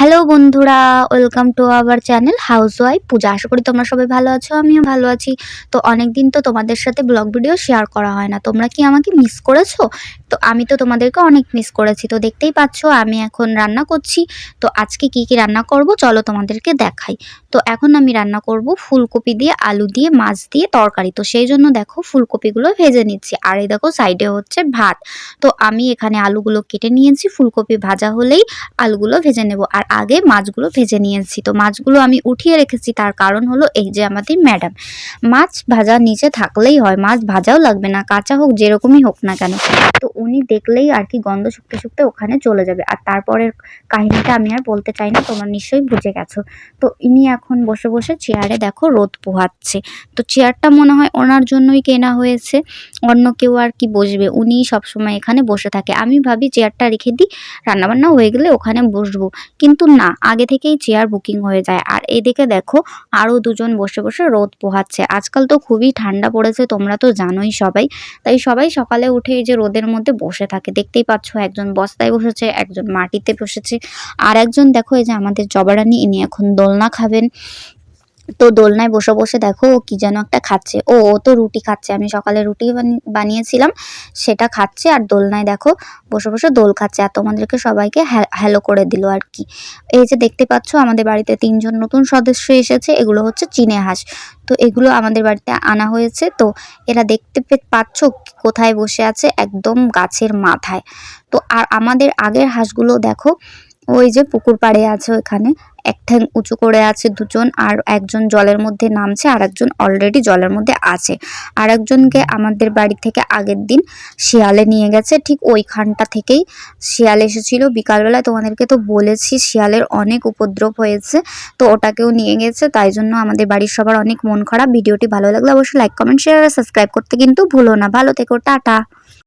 Hello বন্ধুরা, welcome to our channel house wife Puja, আশা করি তোমরা সবাই ভালো আছো, আমিও ভালো আছি। তো অনেক দিন তো তোমাদের সাথে ব্লগ ভিডিও শেয়ার করা হয় না। তোমরা কি আমাকে মিস করেছ? তো আমি তো তোমাদেরকে অনেক মিস করেছি। তো দেখতেই পাচ্ছ, আমি এখন রান্না করছি। তো আজকে কি কি রান্না করব, চলো তোমাদেরকে দেখাই। তো এখন আমি রান্না করব ফুলকপি দিয়ে, আলু দিয়ে, মাছ দিয়ে তরকারি। তো সেই জন্য দেখো ফুলকপিগুলো ভেজে নিচ্ছি। আর এই দেখো সাইডে হচ্ছে ভাত। তো আমি এখানে আলুগুলো কেটে নিয়েছি। ফুলকপি ভাজা হলেই আলুগুলো ভেজে নেব। আর আগে মাছগুলো ভেজে নিয়েছি। তো মাছগুলো আমি উঠিয়ে রেখেছি। তার কারণ হলো এই যে আমাদের ম্যাডাম। মাছ ভাজা নিচে থাকলেই হয়। মাছ ভাজাও লাগবে না। কাঁচা হোক, যেরকমই হোক না কেন। তো উনি দেখলেই আর কি গন্ধ শুকতে শুকতে ওখানে চলে যাবে। আর তারপরের কাহিনীটা আমি আর বলতে চাই না। তোমরা নিশ্চয়ই বুঝে গেছো। তো ইনি এখন বসে বসে চেয়ারে দেখো রোদ পোহাচ্ছে। তো চেয়ারটা মনে হয় ওনার জন্যই কেনা হয়েছে। অন্য কেউ আর কি বসবে? উনি সবসময় এখানে বসে থাকে। আমি ভাবি চেয়ারটা রেখে দিই রান্নাবান্না হয়ে গেলে ওখানে বসবো। কিন্তু না, আগে থেকেই চেয়ার বুকিং হয়ে যায়। আর এদিকে দেখো আরও দুজন বসে বসে রোদ পোহাচ্ছে। আজকাল তো খুবই ঠান্ডা পড়েছে, তোমরা তো জানোই সবাই। তাই সবাই সকালে উঠে এই যে রোদের মধ্যে বসে থাকে। দেখতেই পাচ্ছ একজন বস্তায় বসেছে, একজন মাটিতে বসেছে। আর একজন দেখো এই যে আমাদের জবারানি ইনি এখন দোলনা খাবেন। তো দোলনায় বসে বসে দেখো ও কি যেন একটা খাচ্ছে। ও ও তো রুটি খাচ্ছে। আমি সকালে রুটি বানি- বানিয়েছিলাম, সেটা খাচ্ছে আর দোলনায় দেখো বসে বসে দোল খাচ্ছে। আর তোমাদেরকে সবাইকে হ্যালো করে দিল আর কি। এই যে দেখতে পাচ্ছ, আমাদের বাড়িতে তিনজন নতুন সদস্য এসেছে, এগুলো হচ্ছে চীনে হাঁস। তো এগুলো আমাদের বাড়িতে আনা হয়েছে। তো এরা দেখতে পাচ্ছ কোথায় বসে আছে? একদম গাছের মাথায়। তো আর আমাদের আগের হাঁসগুলো দেখো, ওই যে পুকুর পাড়ে আছে ওখানে ঠ্যাং উঁচু করে আছে দুজন আর একজন জলের মধ্যে নামছে আর একজন অলরেডি জলের মধ্যে আছে। আর একজনকে আমাদের বাড়ি থেকে আগের দিন শিয়ালে নিয়ে গেছে, ঠিক ওইখানটা থেকেই শিয়াল এসেছিল। বিকালবেলায় তোমাদেরকে তো বলেছি, শিয়ালের অনেক উপদ্রব হয়েছে, তো ওটাকেও নিয়ে গেছে, তাই জন্য আমাদের বাড়ির সবার অনেক মন খারাপ। ভিডিওটি ভালো লাগলে অবশ্যই লাইক কমেন্ট শেয়ার আর সাবস্ক্রাইব করতে কিন্তু ভুলো না। ভালো থেকো, টাটা।